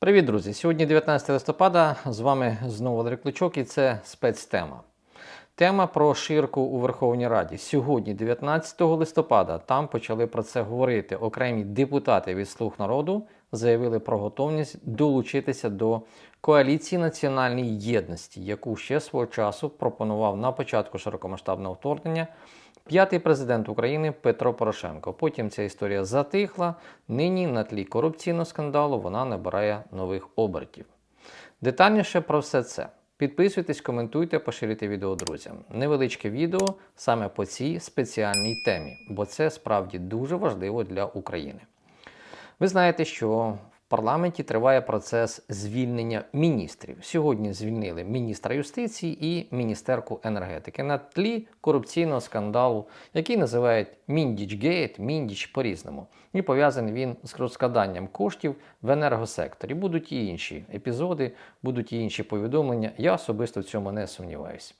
Привіт, друзі! Сьогодні 19 листопада. З вами знову Валерій Кличок і це спецтема. Тема про ширку у Верховній Раді. Сьогодні, 19 листопада, там почали про це говорити. Окремі депутати від Слуг народу заявили про готовність долучитися до коаліції національної єдності, яку ще свого часу пропонував на початку широкомасштабного вторгнення п'ятий президент України Петро Порошенко. Потім ця історія затихла. Нині на тлі корупційного скандалу вона набирає нових обертів. Детальніше про все це. Підписуйтесь, коментуйте, поширюйте відео друзям. Невеличке відео саме по цій спеціальній темі, бо це справді дуже важливо для України. Ви знаєте, що в парламенті триває процес звільнення міністрів. Сьогодні звільнили міністра юстиції і міністерку енергетики на тлі корупційного скандалу, який називають Міндічгейт, Міндіч по-різному. І пов'язаний він з розкраданням коштів в енергосекторі. Будуть і інші епізоди, будуть і інші повідомлення. Я особисто в цьому не сумніваюся.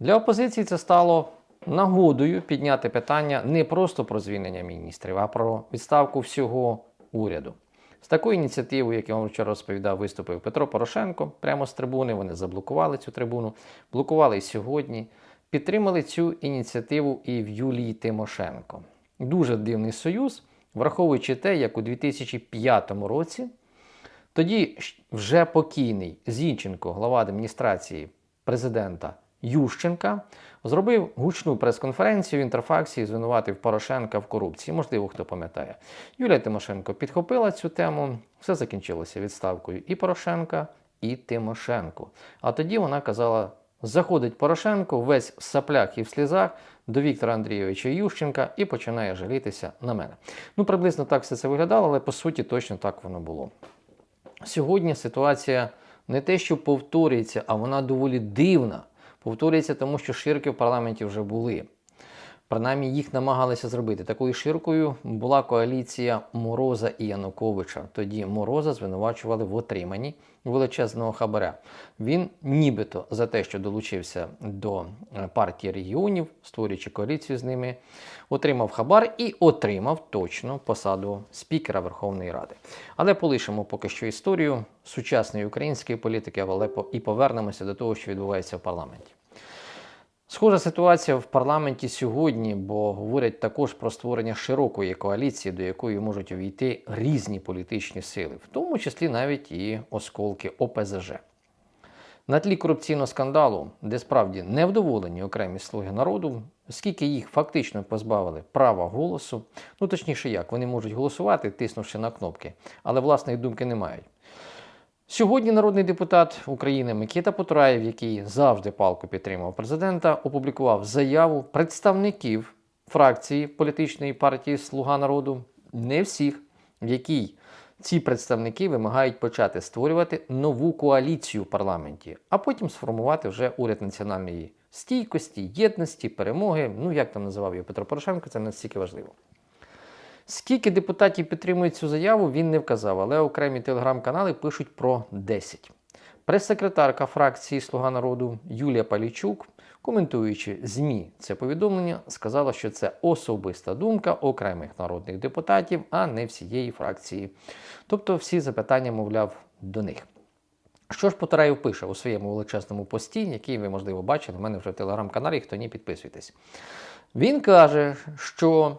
Для опозиції це стало нагодою підняти питання не просто про звільнення міністрів, а про відставку всього уряду. З такою ініціативою, як я вам вчора розповідав, виступив Петро Порошенко прямо з трибуни. Вони заблокували цю трибуну, блокували і сьогодні. Підтримали цю ініціативу і в Юлії Тимошенко. Дуже дивний союз, враховуючи те, як у 2005 році тоді вже покійний Зінченко, глава адміністрації президента Ющенка, зробив гучну прес-конференцію в інтерфаксі і звинуватив Порошенка в корупції. Можливо, хто пам'ятає. Юлія Тимошенко підхопила цю тему. Все закінчилося відставкою і Порошенка, і Тимошенко. А тоді вона казала: заходить Порошенко весь в саплях і в слізах до Віктора Андрійовича Ющенка і починає жалітися на мене. Ну, приблизно так все це виглядало, але по суті точно так воно було. Сьогодні ситуація не те, що повторюється, а вона доволі дивна. Повторюється, тому що ширки в парламенті вже були. Принаймні їх намагалися зробити. Такою ширкою була коаліція Мороза і Януковича. Тоді Мороза звинувачували в отриманні величезного хабаря. Він нібито за те, що долучився до партії регіонів, створюючи коаліцію з ними, отримав хабар і отримав точно посаду спікера Верховної Ради. Але полишимо поки що історію сучасної української політики, але і повернемося до того, що відбувається в парламенті. Схожа ситуація в парламенті сьогодні, бо говорять також про створення широкої коаліції, до якої можуть увійти різні політичні сили, в тому числі навіть і осколки ОПЗЖ. На тлі корупційного скандалу, де справді невдоволені окремі слуги народу, оскільки їх фактично позбавили права голосу, ну точніше як, вони можуть голосувати, тиснувши на кнопки, але власної думки не мають. Сьогодні народний депутат України Микита Потураєв, який завжди палку підтримував президента, опублікував заяву представників фракції політичної партії Слуга народу, не всіх, в якій ці представники вимагають почати створювати нову коаліцію в парламенті, а потім сформувати вже уряд національної стійкості, єдності, перемоги. Ну як там називав його Петро Порошенко, це настільки важливо. Скільки депутатів підтримують цю заяву, він не вказав, але окремі телеграм-канали пишуть про 10. Прес-секретарка фракції Слуга народу Юлія Палічук, коментуючи ЗМІ це повідомлення, сказала, що це особиста думка окремих народних депутатів, а не всієї фракції. Тобто всі запитання, мовляв, до них. Що ж Потараєв пише у своєму величезному пості, який ви, можливо, бачили в мене вже в телеграм-каналі, хто ні, підписуйтесь. Він каже, що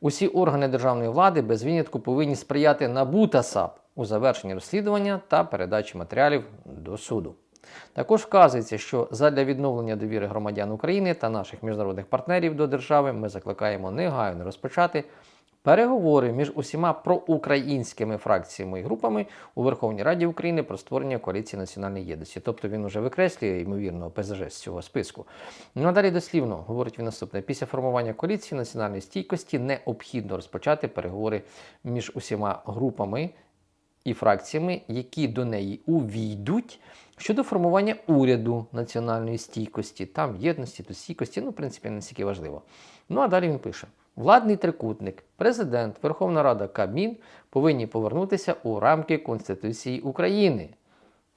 Усі органи державної влади без винятку повинні сприяти НАБУ та САП у завершенні розслідування та передачі матеріалів до суду. Також вказується, що задля відновлення довіри громадян України та наших міжнародних партнерів до держави ми закликаємо негайно розпочати переговори між усіма проукраїнськими фракціями і групами у Верховній Раді України про створення коаліції національної єдності. Тобто він уже викреслює, ймовірно, ПЗЖ з цього списку. Ну а далі дослівно говорить він наступне: після формування коаліції національної стійкості необхідно розпочати переговори між усіма групами. І фракціями, які до неї увійдуть щодо формування уряду національної стійкості, там єдності, то стійкості, ну, в принципі, не стільки важливо. Ну а далі він пише: Владний трикутник, президент, Верховна Рада Кабмін повинні повернутися у рамки Конституції України.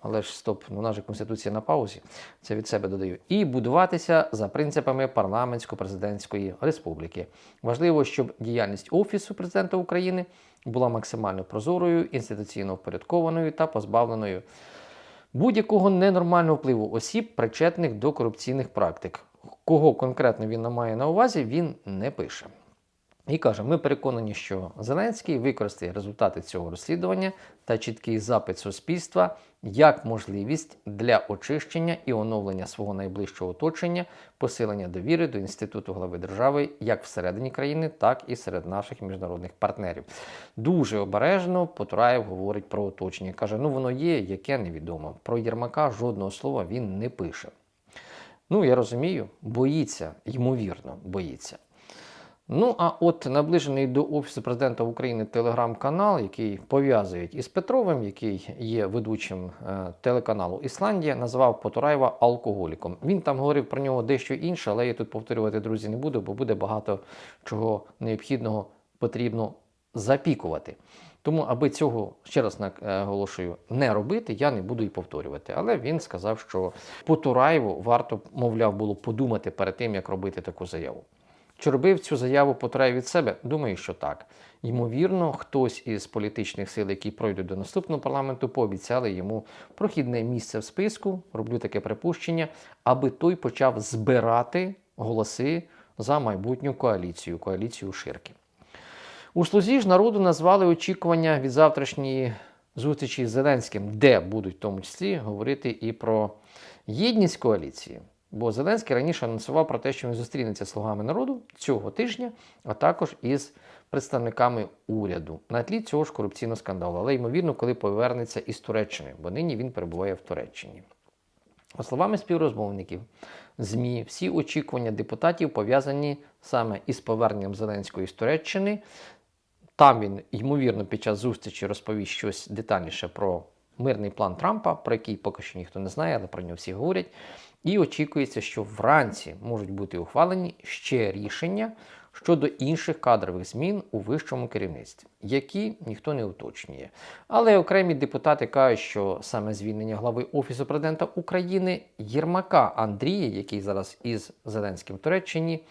Але ж стоп, ну наша Конституція на паузі, це від себе додаю. І будуватися за принципами парламентсько-президентської республіки. Важливо, щоб діяльність Офісу президента України була максимально прозорою, інституційно впорядкованою та позбавленою будь-якого ненормального впливу осіб, причетних до корупційних практик. Кого конкретно він має на увазі, він не пише. І каже: ми переконані, що Зеленський використає результати цього розслідування та чіткий запит суспільства як можливість для очищення і оновлення свого найближчого оточення, посилення довіри до інституту глави держави як всередині країни, так і серед наших міжнародних партнерів. Дуже обережно Потураєв говорить про оточення. каже: ну воно є, яке невідомо. Про Єрмака жодного слова він не пише. Ну, я розумію, боїться, ймовірно, боїться. Ну, а от наближений до Офісу президента України телеграм-канал, який пов'язують із Петровим, який є ведучим е, телеканалу Ісландія, назвав Потураєва алкоголіком. Він там говорив про нього дещо інше, але я тут повторювати, друзі, не буду, бо буде багато чого необхідного потрібно запікувати. Тому, аби цього ще раз наголошую, не робити, я не буду і повторювати. Але він сказав, що Потураєву варто, мовляв, було подумати перед тим, як робити таку заяву. Чи робив цю заяву Потураєв від себе? Думаю, що так. Ймовірно, хтось із політичних сил, які пройдуть до наступного парламенту, пообіцяли йому прохідне місце в списку, роблю таке припущення, аби той почав збирати голоси за майбутню коаліцію, коаліцію Ширки. У слузі ж народу назвали очікування від завтрашньої зустрічі з Зеленським, де будуть в тому числі говорити і про єдність коаліції. Бо Зеленський раніше анонсував про те, що він зустрінеться з слугами народу цього тижня, а також із представниками уряду на тлі цього ж корупційного скандалу. Але ймовірно, коли повернеться із Туреччини, бо нині він перебуває в Туреччині. За словами співрозмовників, ЗМІ, всі очікування депутатів пов'язані саме із поверненням Зеленського із Туреччини. Там він, ймовірно, під час зустрічі розповість щось детальніше про мирний план Трампа, про який поки що ніхто не знає, але про нього всі говорять. І очікується, що вранці можуть бути ухвалені ще рішення щодо інших кадрових змін у вищому керівництві, які ніхто не уточнює. Але окремі депутати кажуть, що саме звільнення глави Офісу президента України Єрмака Андрія, який зараз із Зеленським в Туреччині,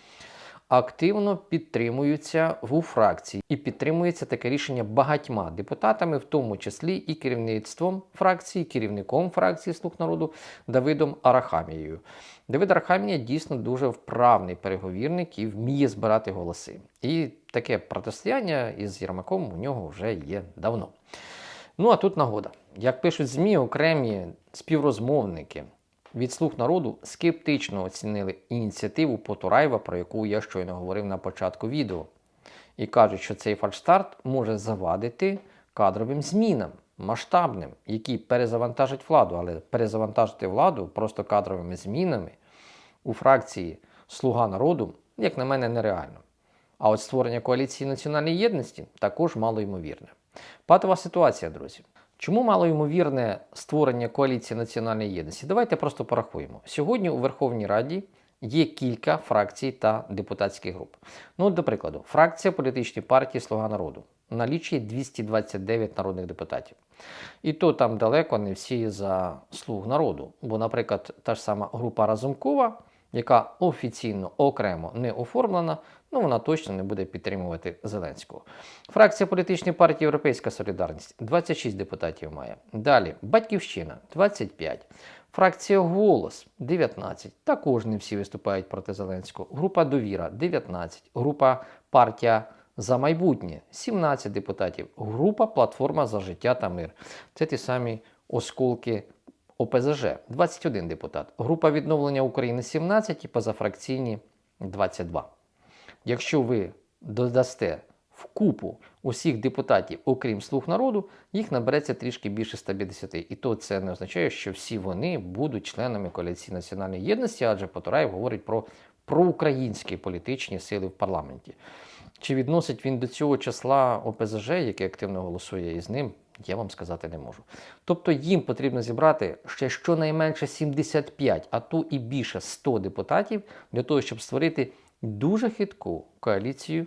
активно підтримуються у фракції і підтримується таке рішення багатьма депутатами, в тому числі і керівництвом фракції, керівником фракції Слуг народу Давидом Арахамією. Давид Арахамія дійсно дуже вправний переговірник і вміє збирати голоси. І таке протистояння із Єрмаком у нього вже є давно. Ну а тут нагода. Як пишуть ЗМІ, окремі співрозмовники від слуг народу скептично оцінили ініціативу Потураєва, про яку я щойно говорив на початку відео, і кажуть, що цей фальшстарт може завадити кадровим змінам масштабним, які перезавантажать владу, але перезавантажити владу просто кадровими змінами у фракції Слуга народу, як на мене, нереально. А от створення коаліції національної єдності також малоймовірне. Патова ситуація, друзі. Чому малоймовірне створення коаліції національної єдності? Давайте просто порахуємо. Сьогодні у Верховній Раді є кілька фракцій та депутатських груп. Ну, от, до прикладу, фракція політичної партії Слуга народу налічує 229 народних депутатів. І то там далеко не всі за слуг народу. Бо, наприклад, та ж сама група Разумкова, яка офіційно окремо не оформлена, ну вона точно не буде підтримувати Зеленського. Фракція політичної партії Європейська Солідарність 26 депутатів має. Далі Батьківщина 25. Фракція Голос 19. Також не всі виступають проти Зеленського. Група Довіра 19. Група партія за майбутнє 17 депутатів. Група Платформа за життя та мир. Це ті самі осколки ОПЗЖ 21 депутат. Група відновлення України 17 і позафракційні 22. Якщо ви додасте в купу усіх депутатів, окрім слуг народу, їх набереться трішки більше 150. І то це не означає, що всі вони будуть членами коаліції національної єдності, адже Потураєв говорить про проукраїнські політичні сили в парламенті. Чи відносить він до цього числа ОПЗЖ, яке активно голосує із ним, я вам сказати не можу. Тобто їм потрібно зібрати ще щонайменше 75, а то і більше 100 депутатів для того, щоб створити дуже хитку коаліцію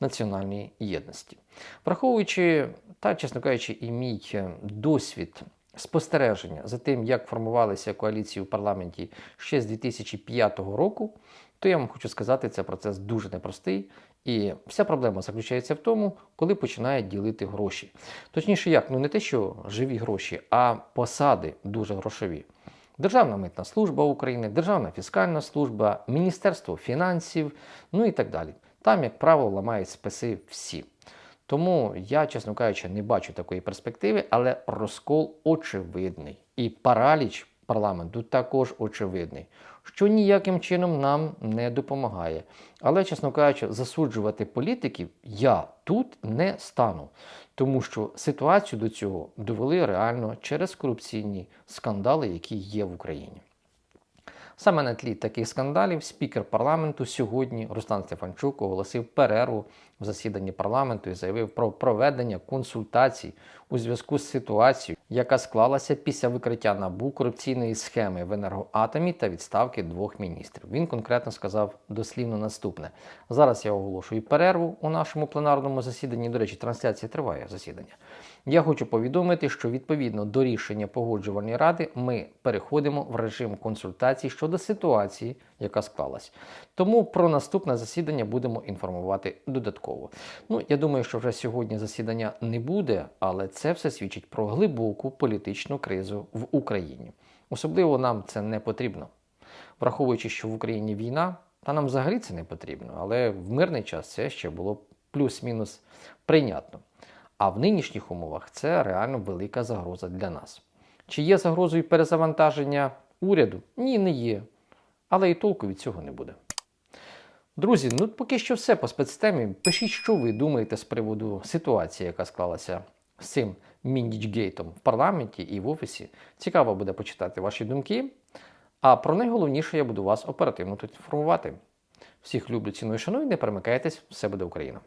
національної єдності. Враховуючи та, чесно кажучи, і мій е, досвід спостереження за тим, як формувалися коаліції у парламенті ще з 2005 року, то я вам хочу сказати, це процес дуже непростий І вся проблема заключається в тому, коли починають ділити гроші. Точніше, як, ну не те, що живі гроші, а посади дуже грошові. Державна митна служба України, Державна фіскальна служба, Міністерство фінансів, ну і так далі. Там, як правило, ламають списи всі. Тому я, чесно кажучи, не бачу такої перспективи, але розкол очевидний. І параліч парламенту також очевидний, що ніяким чином нам не допомагає. Але, чесно кажучи, засуджувати політиків я тут не стану, тому що ситуацію до цього довели реально через корупційні скандали, які є в Україні. Саме на тлі таких скандалів спікер парламенту сьогодні Руслан Стефанчук оголосив перерву в засіданні парламенту і заявив про проведення консультацій у зв'язку з ситуацією, яка склалася після викриття набу корупційної схеми в енергоатомі та відставки двох міністрів. Він конкретно сказав дослівно наступне: зараз я оголошую перерву у нашому пленарному засіданні. До речі, трансляція триває засідання. Я хочу повідомити, що відповідно до рішення погоджувальної ради ми переходимо в режим консультацій щодо ситуації, яка склалась. Тому про наступне засідання будемо інформувати додатково. Ну, я думаю, що вже сьогодні засідання не буде, але це все свідчить про глибоку політичну кризу в Україні. Особливо нам це не потрібно. Враховуючи, що в Україні війна, та нам взагалі це не потрібно, але в мирний час це ще було плюс-мінус прийнятно. А в нинішніх умовах це реально велика загроза для нас. Чи є загрозою перезавантаження уряду? Ні, не є. Але і толку від цього не буде. Друзі, ну поки що все по спецтемі. Пишіть, що ви думаєте з приводу ситуації, яка склалася з цим Міндічгейтом в парламенті і в офісі. Цікаво буде почитати ваші думки. А про найголовніше я буду вас оперативно тут інформувати. Всіх люблю, ціную, шаную, не перемикайтесь, все буде Україна!